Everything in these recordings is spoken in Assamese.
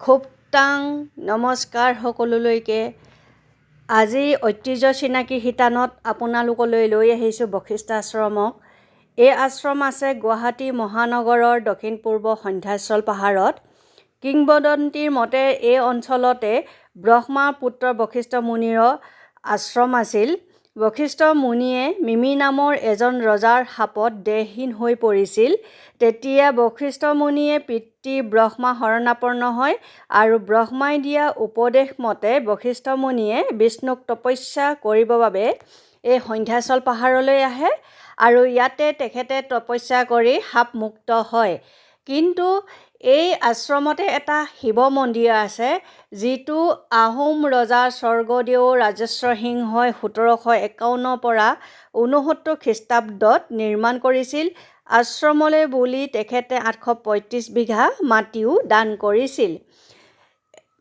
খুবটাং নমস্কাৰ সকলোলৈকে। আজি ঐতিহ্য চিনাকি শিতানত আপোনালোকলৈ লৈ আহিছোঁ বশিষ্ঠ আশ্ৰমক। এই আশ্ৰম আছে গুৱাহাটী মহানগৰৰ দক্ষিণ পূৰ্ব সন্ধ্যাচল পাহাৰত। কিংবদন্তীৰ মতে এই অঞ্চলতে ব্ৰহ্মাৰ পুত্ৰ বশিষ্ঠ মুনিৰ আশ্ৰম আছিল। বশিষ্ঠ মুনিয়ে মিমি নামৰ এজন ৰজাৰ শাপত দেহহীন হৈ পৰিছিল। তেতিয়া বশিষ্ঠ মুনিয়ে পিতৃ ব্ৰহ্মা শৰণাপন্ন হয় আৰু ব্ৰহ্মাই দিয়া উপদেশ মতে বশিষ্ঠ মুনিয়ে বিষ্ণুক তপস্যা কৰিবৰ বাবে এই সন্ধ্যাচল পাহাৰলৈ আহে আৰু ইয়াতে তেখেতে তপস্যা কৰি শাপ মুক্ত হয়। কিন্তু এই আশ্ৰমতে এটা শিৱ মন্দিৰ আছে যিটো আহোম ৰজা স্বৰ্গদেউ ৰাজেশ্বৰ সিংহই সোতৰশ একাৱন্নৰ পৰা ঊনসত্তৰ খ্ৰীষ্টাব্দত নিৰ্মাণ কৰিছিল। আশ্ৰমলৈ বুলি তেখেতে আঠশ পঁয়ত্ৰিছ বিঘা মাটিও দান কৰিছিল।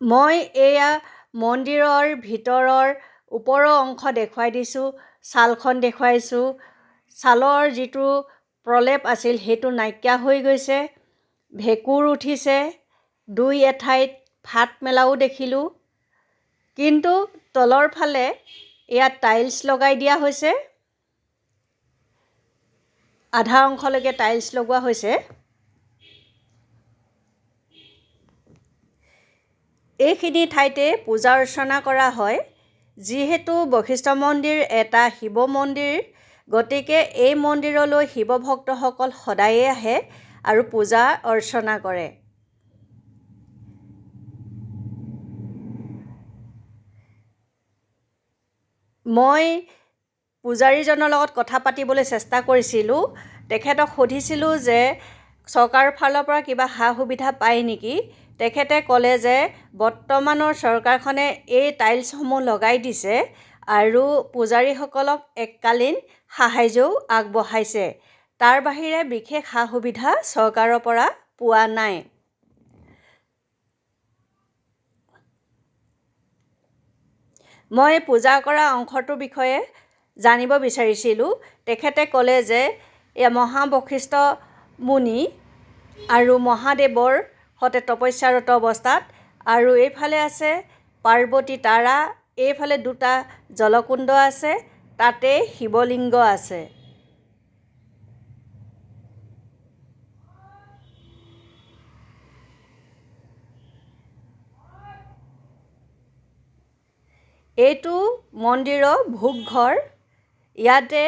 মই এয়া মন্দিৰৰ ভিতৰৰ ওপৰৰ অংশ দেখুৱাই দিছোঁ ছালখন দেখুৱাইছোঁ। ছালৰ যিটো প্ৰলেপ আছিল সেইটো নাইকিয়া হৈ গৈছে। ভেঁকুৰ উঠিছে দুই এঠাইত ফাট মেলাও দেখিলোঁ। কিন্তু তলৰ ফালে ইয়াত টাইলছ লগাই দিয়া হৈছে। আধা অংশলৈকে টাইলছ লগোৱা হৈছে। এইখিনি ঠাইতে পূজা অৰ্চনা কৰা হয়। যিহেতু বশিষ্ঠ মন্দিৰ এটা শিৱ মন্দিৰ গতিকে এই মন্দিৰলৈ শিৱ ভক্তসকল সদায়ে আহে। আৰু পূজা অৰ্চনা কৰে। মই পূজাৰীজনৰ লগত কথা পাতিবলৈ চেষ্টা কৰিছিলোঁ। তেখেতক সুধিছিলোঁ যে চৰকাৰৰ ফালৰ পৰা কিবা সা সুবিধা পায় নেকি? তেখেতে ক'লে যে বৰ্তমানৰ চৰকাৰখনে এই টাইলছসমূহ লগাই দিছে আৰু পূজাৰীসকলক এককালীন সাহাৰ্য্যও আগবঢ়াইছে। তাৰ বাহিৰে বিশেষ সা সুবিধা চৰকাৰৰ পৰা পোৱা নাই। মই পূজা কৰা অংশটোৰ বিষয়ে জানিব বিচাৰিছিলোঁ। তেখেতে ক'লে যে এই মহা বশিষ্ঠ মুনি আৰু মহাদেৱৰ সতে তপস্যাৰত অৱস্থাত আৰু এইফালে আছে পাৰ্বতী তাৰা এইফালে দুটা জলকুণ্ড আছে তাতে শিৱলিংগ আছে। এইটো মন্দিৰৰ ভোগঘৰ। ইয়াতে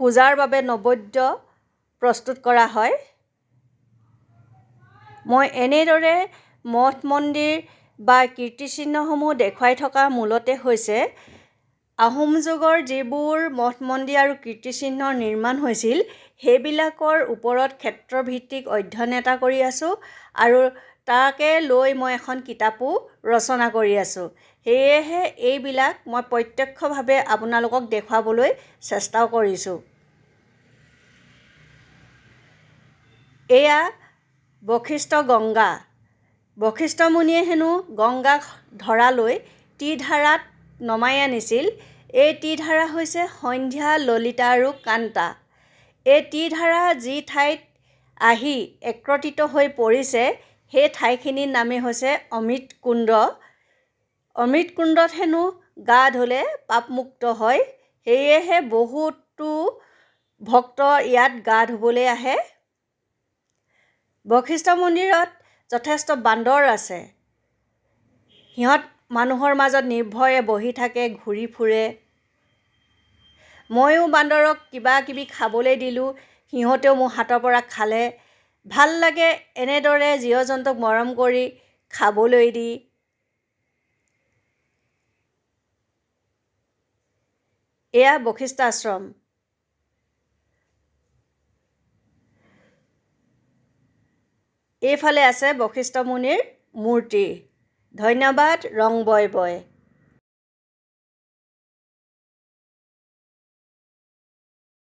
পূজাৰ বাবে নৈবদ্য প্ৰস্তুত কৰা হয়। মই এনেদৰে মঠ মন্দিৰ বা কীৰ্তিচিহ্নসমূহ দেখুৱাই থকাৰ মূলতে হৈছে আহোম যুগৰ যিবোৰ মঠ মন্দিৰ আৰু কীৰ্তিচিহ্নৰ নিৰ্মাণ হৈছিল সেইবিলাকৰ ওপৰত ক্ষেত্ৰভিত্তিক অধ্যয়ন এটা কৰি আছোঁ আৰু তাকে লৈ মই এখন কিতাপো ৰচনা কৰি আছোঁ। সেয়েহে এইবিলাক মই প্ৰত্যক্ষভাৱে আপোনালোকক দেখুৱাবলৈ চেষ্টাও কৰিছোঁ। এয়া বশিষ্ঠ গংগা। বশিষ্ঠ মুনিয়ে হেনো গংগাক ধৰালৈ ত্ৰিধাৰাত নমাই আনিছিল। এই ত্ৰিধাৰা হৈছে সন্ধ্যা ললিতা আৰু কান্তা। এই ত্ৰিধাৰা যি ঠাইত আহি একত্ৰিত হৈ পৰিছে সেই ঠাইখিনিৰ নামেই হৈছে অমৃত কুণ্ড অমৃত কুণ্ডত হেনো গা ধুলে পাপমুক্ত হয় সেয়েহে বহুতো ভক্ত ইয়াত গা ধুবলৈ আহে। বশিষ্ঠ মন্দিৰত যথেষ্ট বান্দৰ আছে। সিহঁত মানুহৰ মাজত নিৰ্ভয়ে বহি থাকে ঘূৰি ফুৰে। ময়ো বান্দৰক কিবা কিবি খাবলৈ দিলোঁ। সিহঁতেও মোৰ হাতৰ পৰা খালে। ভাল লাগে এনেদৰে জীৱ জন্তুক মৰম কৰি খাবলৈ দি। এয়া বশিষ্ঠ আশ্ৰম এইফালে আছে বশিষ্ঠ মুনিৰ মূৰ্তি। ধন্যবাদ ৰং বয় বয়।